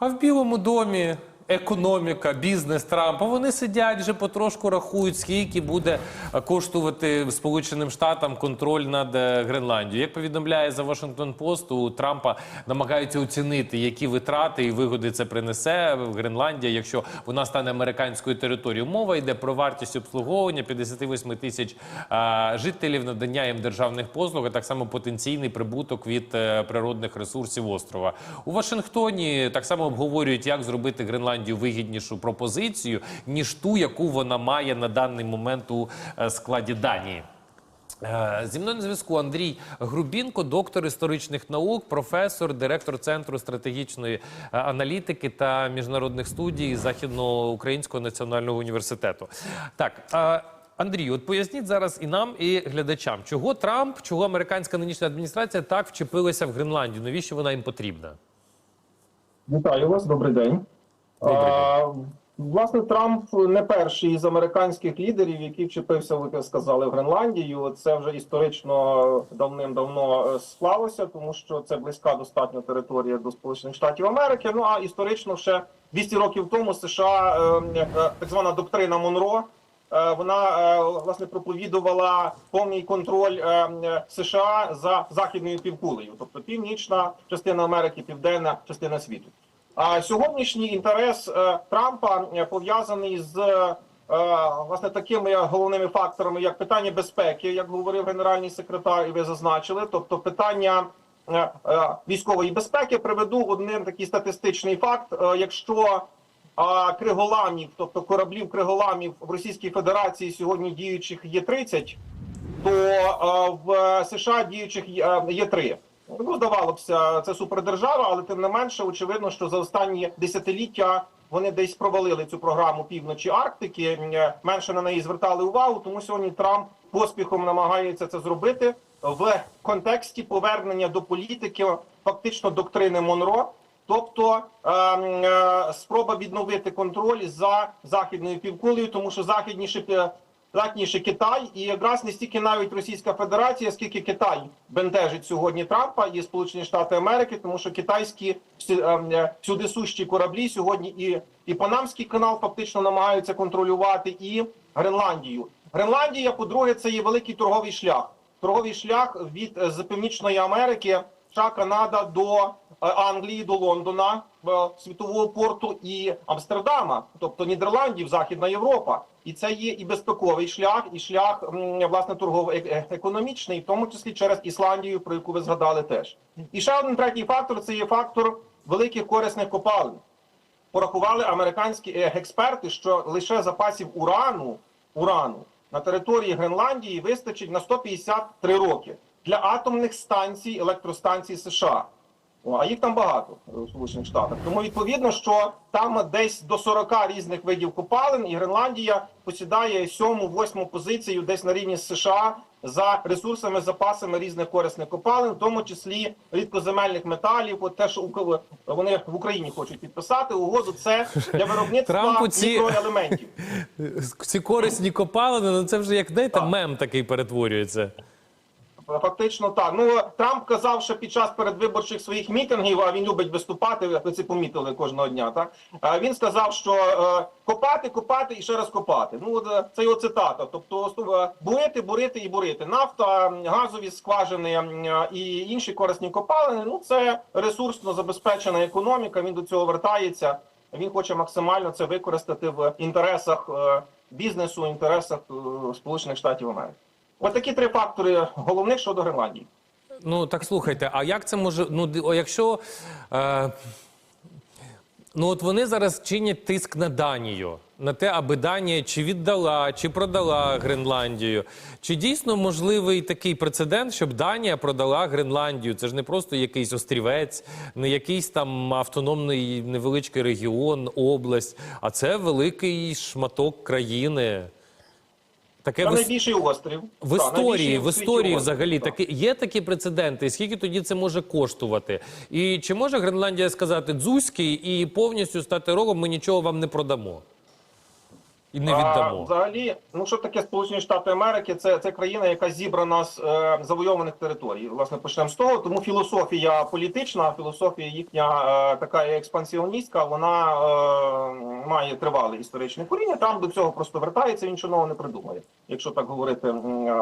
А в Білому домі економіка, бізнес Трампа вони сидять вже потрошку рахують, скільки буде коштувати Сполученим Штатам контроль над е, Гренландією. Як повідомляє за Вашингтон Пост, у Трампа намагаються оцінити, які витрати і вигоди це принесе Гренландія, якщо вона стане американською територією. Мова йде про вартість обслуговування 58 тисяч е, жителів, надання їм державних послуг, а так само потенційний прибуток від е, природних ресурсів острова. У Вашингтоні так само обговорюють, як зробити Гренландію вигіднішу пропозицію, ніж ту, яку вона має на даний момент у е, складі Данії. Е, Зі мною на зв'язку Андрій Грубінко, доктор історичних наук, професор, директор Центру стратегічної е, аналітики та міжнародних студій Західноукраїнського національного університету. Так. Андрій, от поясніть зараз і нам, і глядачам, чого Трамп, чого американська нинішня адміністрація так вчепилася в Гренландію? Навіщо вона їм потрібна? Вітаю вас, добрий день. А, власне, Трамп не перший із американських лідерів, який вчепився, ви сказали, в Гренландію. Це вже історично давним-давно е, склалося, тому що це близька достатньо територія до Сполучених Штатів Америки. Ну а історично ще 200 років тому США, е, е, так звана доктрина Монро. Вона власне проповідувала повний контроль США за західною півкулею, тобто північна частина Америки, південна частина світу. Сьогоднішній інтерес е, Трампа е, пов'язаний з е, власне такими головними факторами, як питання безпеки, як говорив генеральний секретар, і ви зазначили, тобто питання військової безпеки. Приведу один такий статистичний факт: якщо криголамів, тобто кораблів криголамів в Російській Федерації сьогодні діючих є 30, то в США діючих є 3. Ну, здавалося, це супердержава, але тим не менше, очевидно, що за останні десятиліття вони десь провалили цю програму півночі Арктики. е, Менше на неї звертали увагу. Тому сьогодні Трамп поспіхом намагається це зробити в контексті повернення до політики, фактично доктрини Монро. Тобто е, е, спроба відновити контроль за західною півкулею, тому що західніше пі- Китай, і якраз не стільки навіть Російська Федерація, скільки Китай бентежить сьогодні Трампа і Сполучені Штати Америки, тому що китайські всі- е, е, всюди сущі кораблі сьогодні і, і Панамський канал фактично намагаються контролювати, і Гренландію. Гренландія, по-друге, це є великий торговий шлях. Торговий шлях від е, з Північної Америки, США, Канада до е, Англії, до Лондона, світового порту і Амстердама, тобто Нідерландів, Західна Європа. І це є і безпековий шлях, і шлях власне торгово-економічний, в тому числі через Ісландію, про яку ви згадали теж. І ще один третій фактор це є фактор великих корисних копалин порахували американські е, експерти, що лише запасів урану, урану на території Гренландії вистачить на 153 роки для атомних станцій, електростанцій США. О, а їх там багато в Сполучених Штатах. Тому відповідно, що там десь до 40 різних видів копалин, і Гренландія посідає сьому, восьму позицію десь на рівні з США за ресурсами, запасами різних корисних копалин, в тому числі рідкоземельних металів. От те, що вони в Україні хочуть підписати угоду, це для виробництва ці- мікроелементів. Ці корисні копалини, ну це вже як Так. мем такий перетворюється. Фактично так. Ну Трамп казав, що під час передвиборчих своїх мітингів, а він любить виступати, ви це помітили кожного дня. Так Е, він сказав, що е, копати, копати і ще раз копати. Ну е, це його цитата. Тобто е, бурити, бурити і бурити. Нафта, газові скважини е, і інші корисні копалини. Ну це ресурсно забезпечена економіка. Він до цього вертається. Він хоче максимально це використати в інтересах е, бізнесу, інтересах е, Сполучених Штатів Америки. Ось такі три фактори головних щодо Гренландії. Ну так слухайте, а як це може? Ну, якщо. Е, ну от вони зараз чинять тиск на Данію, на те, аби Данія чи віддала, чи продала Гренландію. Чи дійсно можливий такий прецедент, щоб Данія продала Гренландію? Це ж не просто якийсь острівець, не якийсь там автономний невеличкий регіон, область, а це великий шматок країни. Таке вис- найбільший острів. в історії, в історії взагалі так. такі є такі прецеденти. І Скільки тоді це може коштувати? І чи може Гренландія сказати дзузький і повністю стати рогом? Ми нічого вам не продамо? І не А, взагалі, ну що таке Сполучені Штати Америки? Це, це країна, яка зібрана з е, завойованих територій. Власне, почнемо з того. Тому філософія політична, філософія їхня е, така експансіоністська, вона е, має тривале історичне коріння. Там до цього просто вертається, він нового не придумає, якщо так говорити е,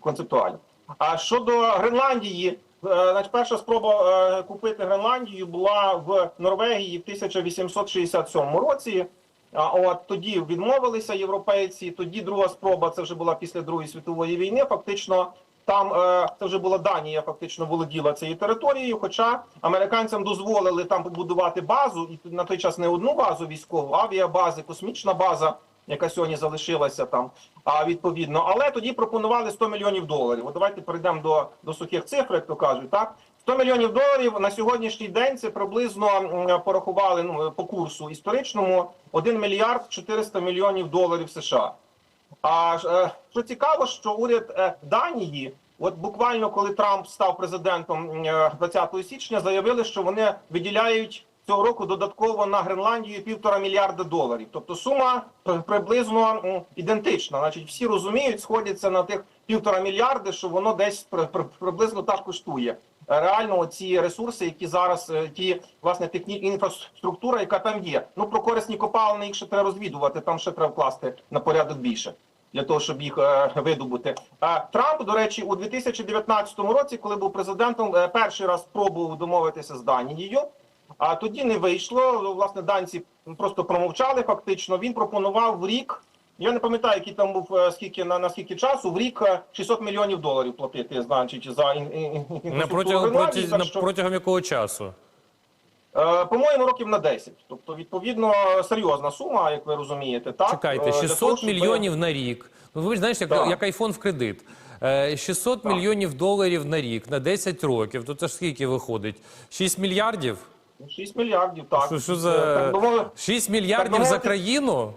концептуально. А щодо Гренландії, е, значить, перша спроба е, купити Гренландію була в Норвегії в 1867 році. А от тоді відмовилися європейці. Тоді друга спроба це вже була після Другої світової війни. Фактично, там е, це вже була Данія, фактично володіла цією територією. Хоча американцям дозволили там побудувати базу, і на той час не одну базу військову, авіабази, космічна база, яка сьогодні залишилася там. А відповідно, але тоді пропонували 100 мільйонів доларів. От давайте перейдемо до, до сухих цифр, як то кажуть, так. 100 мільйонів доларів на сьогоднішній день це приблизно порахували ну, по курсу історичному 1 мільярд 400 мільйонів доларів США. А е, що цікаво, що уряд е, Данії, от буквально коли Трамп став президентом е, 20 січня, заявили, що вони виділяють цього року додатково на Гренландію півтора мільярда доларів. Тобто сума приблизно ідентична. Значить, всі розуміють, сходяться на тих півтора мільярди, що воно десь при- при- приблизно так коштує. Е, Реально, ці ресурси, які зараз е, ті власне техні інфраструктура, яка там є. Ну про корисні копалини їх ще треба розвідувати. Там ще треба вкласти на порядок більше для того, щоб їх е, видобути. А Трамп, до речі, у 2019 році, коли був президентом, е, перший раз спробував домовитися з Данією. А тоді не вийшло. Власне, данці просто промовчали. Фактично, він пропонував в рік. Я не пам'ятаю, який там був е, скільки на, на скільки часу. В рік е, 600 мільйонів доларів платити, значить, за інфраструктуру протягом, проти, так на що- протягом якого часу? Е, По-моєму, років на 10. Тобто, відповідно, серйозна сума, як ви розумієте. Так? Чекайте, Е, 600 того, щоб- мільйонів на рік. Ну, ви ж знаєш, як, як айфон в кредит. Е, 600 Так. мільйонів доларів на рік на 10 років. То це ж скільки виходить? 6 мільярдів? 6 мільярдів, так. Що, що Е, за так 6 мільярдів так за країну?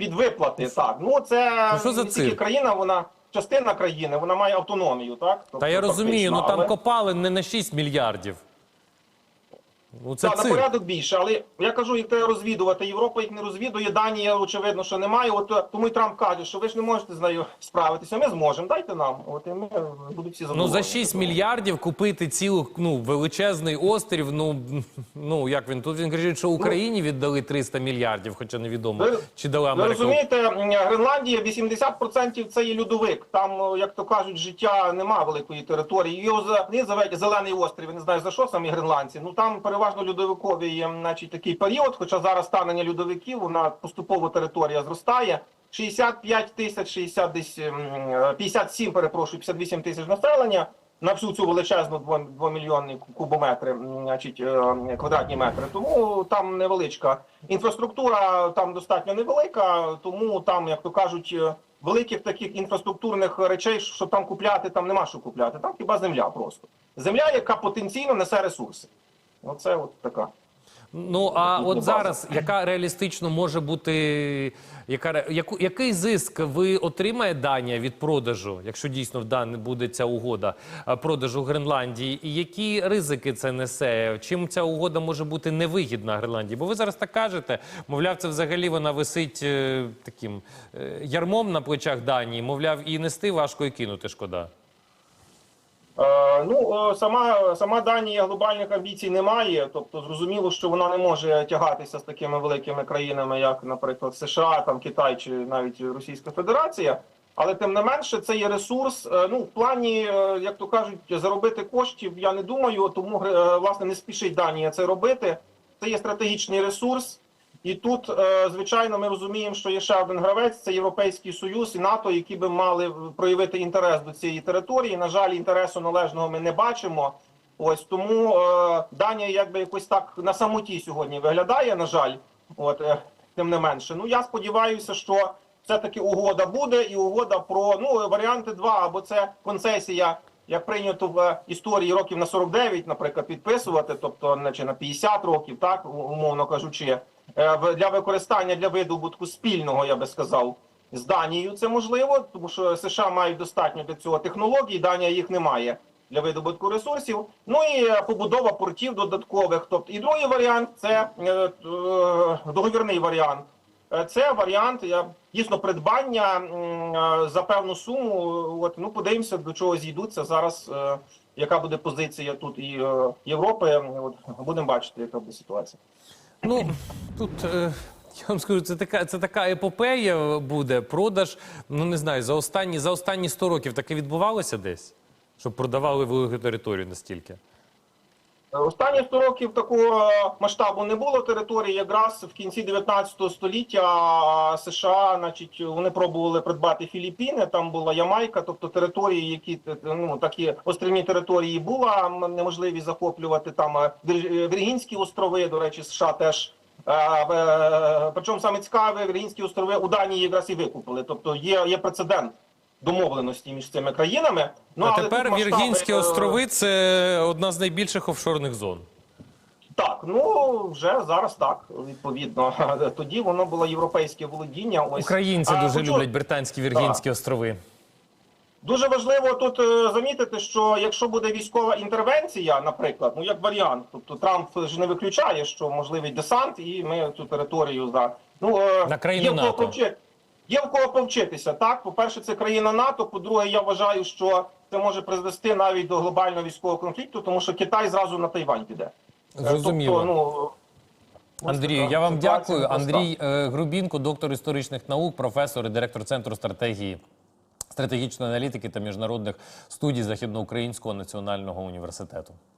Під виплати, так. Ну, це Ну, що за тільки цирк? країна, вона частина країни, вона має автономію, так? Тобто, Та я розумію, ну там але- копали не на 6 мільярдів. Ну це Так, на порядок більше, але я кажу, їх треба розвідувати. Європа їх не розвідує, Данія, очевидно, що немає. От е, тому і Трамп каже, що ви ж не можете з нею справитися. Ми зможемо. Дайте нам. От і ми е, будуть всі Ну за 6 мільярдів купити цілу ну величезний острів. Ну ну як він тут він каже, що Україні віддали 300 мільярдів, хоча невідомо Ви- чи дали Ви розумієте, Гренландія 80% це є льодовик. Там, як то кажуть, життя нема великої території. Його за зелений острів. Я не знаю за що самі гренландці. Ну там переважно льодовиковий є, значить, такий період. Хоча зараз станення льодовиків, вона поступово територія зростає. 65 тисяч, 60 десь е, 57, перепрошую, 58 тисяч населення. На всю цю величезну 2 мільйонні кубометри, значить, е, квадратні метри. Тому там невеличка інфраструктура, там достатньо невелика, тому там, як то кажуть, е, великих таких інфраструктурних речей, що там купляти, там нема що купляти. Там хіба земля просто. Земля, яка потенційно несе ресурси. Оце от така. Ну а Тут от база. зараз яка реалістично може бути, яка яку, який зиск ви отримає Данія від продажу, якщо дійсно в Дані буде ця угода продажу Гренландії, і які ризики це несе? Чим ця угода може бути невигідна Гренландії? Бо ви зараз так кажете, мовляв, це взагалі вона висить е, таким е, ярмом на плечах Данії. Мовляв, і нести важко, і кинути шкода. Е, ну, е, сама, сама Данія глобальних амбіцій не має, тобто зрозуміло, що вона не може тягатися з такими великими країнами, як, наприклад, США, там Китай чи навіть Російська Федерація. Але тим не менше, це є ресурс. Е, Ну, в плані, як то кажуть, заробити коштів, я не думаю, тому власне не спішить Данія це робити. Це є стратегічний ресурс. І тут, е, звичайно, ми розуміємо, що є ще один гравець це Європейський Союз і НАТО, які би мали проявити інтерес до цієї території. На жаль, інтересу належного ми не бачимо. Ось тому е, Данія якби якось так на самоті сьогодні виглядає. На жаль, от е, тим не менше. Ну я сподіваюся, що все-таки угода буде, і угода про ну варіанти два або це концесія. Як прийнято в історії років на 49, наприклад, підписувати, тобто значить, на 50 років, так умовно кажучи, для використання для видобутку спільного, я би сказав, з Данією це можливо, тому що США мають достатньо для цього технологій, Данія їх не має для видобутку ресурсів. Ну і е, побудова портів додаткових. Тобто, і другий варіант це е, е, договірний варіант. Е, Це варіант я дійсно придбання е, за певну суму. От ну подивимося, до чого зійдуться зараз. е, Яка буде позиція тут і е, Європи? От будемо бачити, яка буде ситуація. Ну тут е, я вам скажу, це така це така епопея буде. Продаж. Ну не знаю, за останні за останні 100 років таке відбувалося десь, щоб продавали велику територію настільки. Останні 100 років такого масштабу не було території. Якраз в кінці 19 століття США, значить, вони пробували придбати Філіппіни. Там була Ямайка, тобто території, які ну такі острівні території була неможливі захоплювати. Там е, Віргінські острови, до речі, США теж. е, е, Причому саме цікаве, Віргінські острови у Данії якраз і викупили. Тобто є, є прецедент домовленості між цими країнами. Ну а але тепер масштаби, Віргінські е, острови це одна з найбільших офшорних зон. Так, ну вже зараз так, відповідно. Тоді воно було європейське володіння. Ось Українці А, дуже хочу- люблять британські Віргінські острови. Дуже важливо тут е, замітити, що якщо буде військова інтервенція, наприклад, ну як варіант, тобто Трамп ж не виключає, що можливий десант, і ми цю територію за ну е, На країну НАТО. Є в кого повчитися. Так, по-перше, це країна НАТО. По-друге, я вважаю, що це може призвести навіть до глобального військового конфлікту, тому що Китай зразу на Тайвань піде. Е, Зрозуміло. Тобто, ну, Андрію, я вам дякую. Андрій е, Грубінко, доктор історичних наук, професор і директор центру стратегії стратегічної аналітики та міжнародних студій Західноукраїнського національного університету.